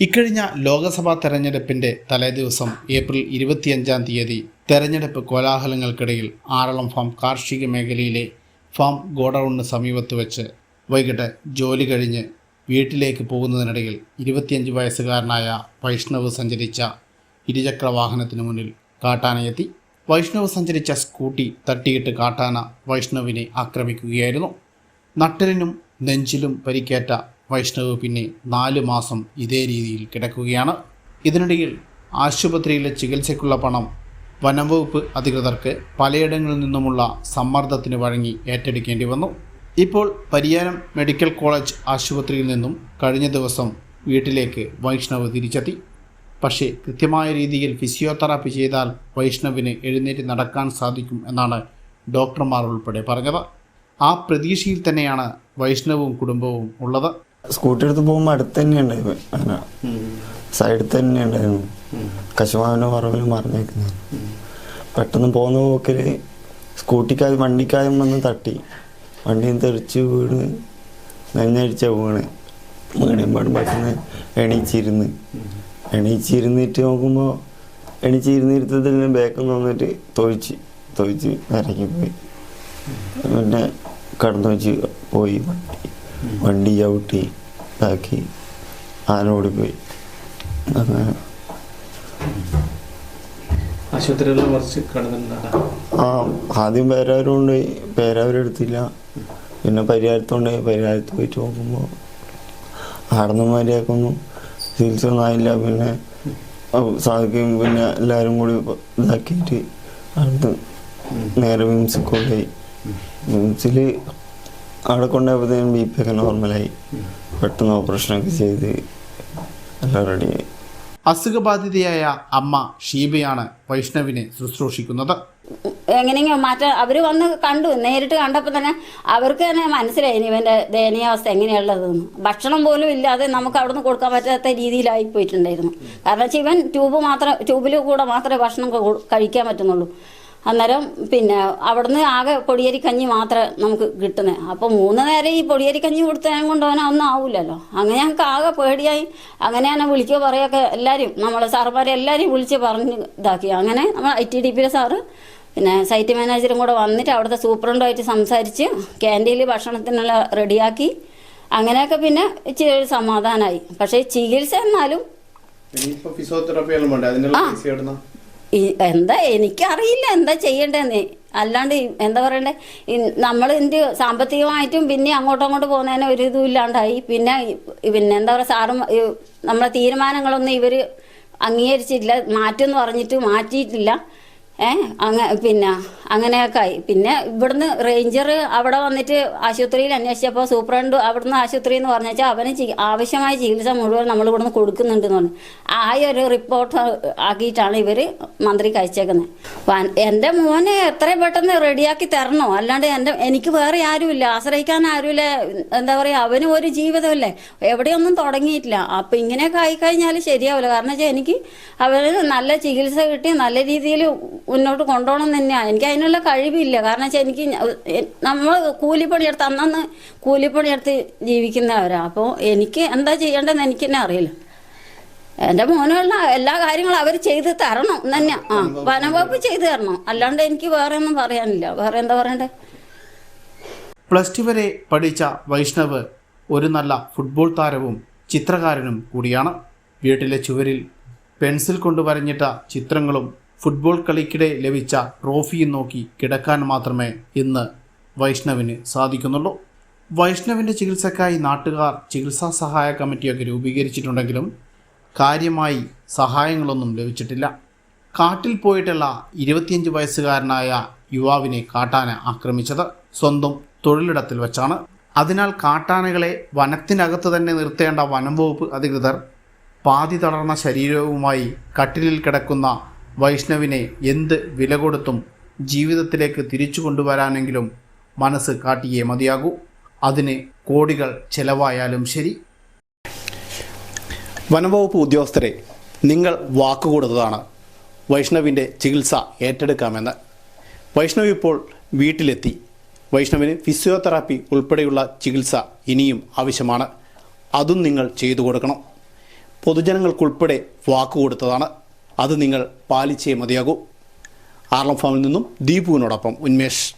ഇക്കഴിഞ്ഞ ലോക്സഭാ തെരഞ്ഞെടുപ്പിന്റെ തലേദിവസം ഏപ്രിൽ ഇരുപത്തിയഞ്ചാം തീയതി തെരഞ്ഞെടുപ്പ് കോലാഹലങ്ങൾക്കിടയിൽ ആറളം ഫാം കാർഷിക മേഖലയിലെ ഫാം ഗോഡൌണിന് സമീപത്ത് വെച്ച് വൈകിട്ട് ജോലി കഴിഞ്ഞ് വീട്ടിലേക്ക് പോകുന്നതിനിടയിൽ ഇരുപത്തിയഞ്ച് വയസ്സുകാരനായ വൈഷ്ണവ് സഞ്ചരിച്ച ഇരുചക്ര വാഹനത്തിന് മുന്നിൽ കാട്ടാനയെത്തി. വൈഷ്ണവ് സഞ്ചരിച്ച സ്കൂട്ടി തട്ടിയിട്ട് കാട്ടാന വൈഷ്ണവിനെ ആക്രമിക്കുകയായിരുന്നു. നട്ടലിനും നെഞ്ചിലും പരിക്കേറ്റ വൈഷ്ണവ് പിന്നെ നാല് മാസം ഇതേ രീതിയിൽ കിടക്കുകയാണ്. ഇതിനിടയിൽ ആശുപത്രിയിലെ ചികിത്സയ്ക്കുള്ള പണം വനംവകുപ്പ് അധികൃതർക്ക് പലയിടങ്ങളിൽ നിന്നുമുള്ള സമ്മർദ്ദത്തിന് വഴങ്ങി ഏറ്റെടുക്കേണ്ടി വന്നു. ഇപ്പോൾ പരിയാരം മെഡിക്കൽ കോളേജ് ആശുപത്രിയിൽ നിന്നും കഴിഞ്ഞ ദിവസം വീട്ടിലേക്ക് വൈഷ്ണവ് തിരിച്ചെത്തി. പക്ഷേ കൃത്യമായ രീതിയിൽ ഫിസിയോതെറാപ്പി ചെയ്താൽ വൈഷ്ണവിന് എഴുന്നേറ്റ് നടക്കാൻ സാധിക്കും എന്നാണ് ഡോക്ടർമാർ ഉൾപ്പെടെ പറഞ്ഞത്. ആ പ്രതീക്ഷയിൽ തന്നെയാണ് വൈഷ്ണവും കുടുംബവും ഉള്ളത്. സ്കൂട്ടി എടുത്ത് പോകുമ്പോൾ അടുത്ത് തന്നെ ഉണ്ടായിരുന്നു അങ്ങനെ സൈഡിൽ തന്നെ ഉണ്ടായിരുന്നു കശുമാവിന്റെ പറമ്പിൽ മറിഞ്ഞേക്കുന്നത്. പെട്ടെന്ന് പോകുന്ന പോക്കിൽ സ്കൂട്ടിക്കായും വണ്ടിക്കായും വന്ന് തട്ടി. വണ്ടിയിൽ തെറിച്ച് വീണ് നെഞ്ഞടിച്ച വീണ്. വീണുമ്പോൾ പെട്ടെന്ന് എണീച്ചിരുന്ന്. എണീച്ചിരുന്നിട്ട് നോക്കുമ്പോൾ എണീച്ചിരുന്നിരുത്തത്തിൽ നിന്ന് നിന്ന് വന്നിട്ട് തൊഴിച്ച് തൊഴിച്ച് ഇറങ്ങിപ്പോയി പോയി. പിന്നെ കടന്നു വെച്ച് പോയി വണ്ടി. വണ്ടി ചവിട്ടി ഇതാക്കി ആന പോയി അങ്ങനെ. ആശുപത്രികളിൽ കുറച്ച് കിടന്നിട്ടുണ്ടാ ആ ആദ്യം പേരാവരുണ്ട് പേരാവരെടുത്തില്ല. പിന്നെ പരിഹാരത്തോണ്ട് പരിഹാരത്ത് പോയിട്ട് നോക്കുമ്പോൾ ആടന്നമാരെയൊക്കൊന്നും ചികിത്സ ഒന്നായില്ല പിന്നെ സാധിക്കും. പിന്നെ എല്ലാവരും കൂടി ഇതാക്കിയിട്ട് അടുത്ത് നേരെ വിംസിൽ കൊണ്ടുപോയി വിംസിൽ അവിടെ കൊണ്ടുപോയപ്പോഴത്തേനും ബി പി ഒക്കെ നോർമലായി പെട്ടെന്ന് ഓപ്പറേഷനൊക്കെ ചെയ്ത് എല്ലാം റെഡിയായി അസുഖബാധിതയായ അമ്മ ഷീബയാണ് വൈഷ്ണവിനെ ശുശ്രൂഷിക്കുന്നത്. എങ്ങനെയെങ്കിലും മാറ്റം. അവർ വന്ന് കണ്ടു. നേരിട്ട് കണ്ടപ്പോൾ തന്നെ അവർക്ക് തന്നെ മനസ്സിലായി ഇനി ഇവന്റെ ദയനീയാവസ്ഥ എങ്ങനെയുള്ളതെന്ന്. ഭക്ഷണം പോലും ഇല്ലാതെ നമുക്ക് അവിടുന്ന് കൊടുക്കാൻ പറ്റാത്ത രീതിയിലായി പോയിട്ടുണ്ടായിരുന്നു. കാരണം വെച്ചാൽ ഇവൻ ട്യൂബ് മാത്രം ട്യൂബിൽ കൂടെ മാത്രമേ ഭക്ഷണം കഴിക്കാൻ പറ്റുന്നുള്ളൂ. അന്നേരം പിന്നെ അവിടുന്ന് ആകെ പൊടിയരിക്കഞ്ഞി മാത്രമേ നമുക്ക് കിട്ടുന്നത് അപ്പോൾ മൂന്ന് നേരം ഈ പൊടിയരിക്കഞ്ഞി കൊടുത്തതിനെ കൊണ്ട് അവനെ ഒന്നും ആവില്ലല്ലോ അങ്ങനെ ഞങ്ങൾക്ക് ആകെ പേടിയായി. അങ്ങനെ തന്നെ വിളിക്കുക പറയുകയൊക്കെ എല്ലാവരും നമ്മളെ സാറുമാരെ എല്ലാവരും വിളിച്ച് പറഞ്ഞ് ഇതാക്കി. അങ്ങനെ നമ്മൾ ഐ ടി ഡി പിയിലെ സാറ് പിന്നെ സൈറ്റ് മാനേജറും കൂടെ വന്നിട്ട് അവിടുത്തെ സൂപ്രണ്ടുമായിട്ട് സംസാരിച്ച് ക്യാന്റീനിൽ ഭക്ഷണത്തിനുള്ള റെഡിയാക്കി. അങ്ങനെയൊക്കെ പിന്നെ ഇച്ചിരി ഒരു സമാധാനമായി പക്ഷേ ചികിത്സ എന്നാലും ആ. എന്താ എനിക്കറിയില്ല എന്താ ചെയ്യേണ്ടതെന്ന് അല്ലാണ്ട് എന്താ പറയണ്ടേ? നമ്മൾ ഇതിന്റെ സാമ്പത്തികമായിട്ടും പിന്നെ അങ്ങോട്ടും അങ്ങോട്ട് പോകുന്നതിന് ഒരു ഇതും ഇല്ലാണ്ടായി. പിന്നെ പിന്നെ എന്താ പറയുക സാറും നമ്മളെ തീരുമാനങ്ങളൊന്നും ഇവർ അംഗീകരിച്ചിട്ടില്ല മാറ്റുമെന്ന് പറഞ്ഞിട്ട് മാറ്റിയിട്ടില്ല. ഏ? അങ്ങ പിന്നെ അങ്ങനെയൊക്കെ ആയി പിന്നെ ഇവിടുന്ന് റേഞ്ചർ അവിടെ വന്നിട്ട് ആശുപത്രിയിൽ അന്വേഷിച്ചപ്പോൾ സൂപ്രണ്ട് അവിടുന്ന് ആശുപത്രി എന്ന് പറഞ്ഞാൽ അവന് ആവശ്യമായ ചികിത്സ മുഴുവൻ നമ്മൾ ഇവിടുന്ന് കൊടുക്കുന്നുണ്ടെന്ന് പറഞ്ഞു. ആ ഒരു റിപ്പോർട്ട് ആക്കിയിട്ടാണ് ഇവർ മന്ത്രി അയച്ചേക്കുന്നത് എന്റെ മോനെ എത്രയും പെട്ടെന്ന് റെഡിയാക്കി തരണോ? അല്ലാണ്ട് എന്റെ എനിക്ക് വേറെ ആരുമില്ല. ആശ്രയിക്കാൻ ആരുമില്ല. എന്താ പറയുക അവന് ഒരു ജീവിതമല്ലേ? എവിടെയൊന്നും തുടങ്ങിയിട്ടില്ല. അപ്പം ഇങ്ങനെയൊക്കെ ആയിക്കഴിഞ്ഞാൽ ശരിയാവില്ല. കാരണം വെച്ചാൽ എനിക്ക് അവന് നല്ല ചികിത്സ കിട്ടി നല്ല രീതിയിൽ മുന്നോട്ട് കൊണ്ടുപോകണം തന്നെയാണ്. എനിക്ക് അതിനുള്ള കഴിവില്ല. കാരണം വെച്ചാൽ എനിക്ക് നമ്മൾ കൂലിപ്പണിയെടുത്ത് അന്നന്ന് കൂലിപ്പണിയെടുത്ത് ജീവിക്കുന്നവരാണ് അപ്പോൾ എനിക്ക് എന്താ ചെയ്യേണ്ടതെന്ന് എനിക്ക് തന്നെ അറിയില്ല എന്റെ മോനുള്ള എല്ലാ കാര്യങ്ങളും അവർ ചെയ്ത് തരണം തന്നെ ആ വനവകുപ്പ് ചെയ്ത് തരണം. അല്ലാണ്ട് എനിക്ക് വേറെ ഒന്നും പറയാനില്ല. വേറെ എന്താ പറയണ്ടേ? പ്ലസ് ടു വരെ പഠിച്ച വൈഷ്ണവ് ഒരു നല്ല ഫുട്ബോൾ താരവും ചിത്രകാരനും കൂടിയാണ്. വീട്ടിലെ ചുവരിൽ പെൻസിൽ കൊണ്ട് വരഞ്ഞിട്ട ചിത്രങ്ങളും ഫുട്ബോൾ കളിക്കിടെ ലഭിച്ച ട്രോഫിയും നോക്കി കിടക്കാൻ മാത്രമേ ഇന്ന് വൈഷ്ണവിന് സാധിക്കുന്നുള്ളൂ. വൈഷ്ണവിന്റെ ചികിത്സക്കായി നാട്ടുകാർ ചികിത്സാ സഹായ കമ്മിറ്റിയൊക്കെ രൂപീകരിച്ചിട്ടുണ്ടെങ്കിലും കാര്യമായി സഹായങ്ങളൊന്നും ലഭിച്ചിട്ടില്ല. കാട്ടിൽ പോയിട്ടുള്ള ഇരുപത്തിയഞ്ച് വയസ്സുകാരനായ യുവാവിനെ കാട്ടാന ആക്രമിച്ചത് സ്വന്തം തൊഴിലിടത്തിൽ വെച്ചാണ്. അതിനാൽ കാട്ടാനകളെ വനത്തിനകത്ത് തന്നെ നിർത്തേണ്ട വനം വകുപ്പ് അധികൃതർ പാതി തളർന്ന ശരീരവുമായി കട്ടിലിൽ കിടക്കുന്ന വൈഷ്ണവിനെ എന്ത് വില കൊടുത്തും ജീവിതത്തിലേക്ക് തിരിച്ചു കൊണ്ടുവരാനെങ്കിലും മനസ്സ് കാട്ടിയേ മതിയാകൂ. അതിന് കോടികൾ ചെലവായാലും ശരി. വനംവകുപ്പ് ഉദ്യോഗസ്ഥരെ നിങ്ങൾ വാക്കുകൊടുത്തതാണ് വൈഷ്ണവിന്റെ ചികിത്സ ഏറ്റെടുക്കാമെന്ന്. വൈഷ്ണവ് ഇപ്പോൾ വീട്ടിലെത്തി. വൈഷ്ണവിന് ഫിസിയോതെറാപ്പി ഉൾപ്പെടെയുള്ള ചികിത്സ ഇനിയും ആവശ്യമാണ്. അതും നിങ്ങൾ ചെയ്തു കൊടുക്കണം. പൊതുജനങ്ങൾക്കുൾപ്പെടെ വാക്കുകൊടുത്തതാണ് അത് നിങ്ങൾ പാലിച്ചേ മതിയാകൂ. ആർലം ഫാമിൽ നിന്നും ദീപുവിനോടൊപ്പം ഉന്മേഷ്.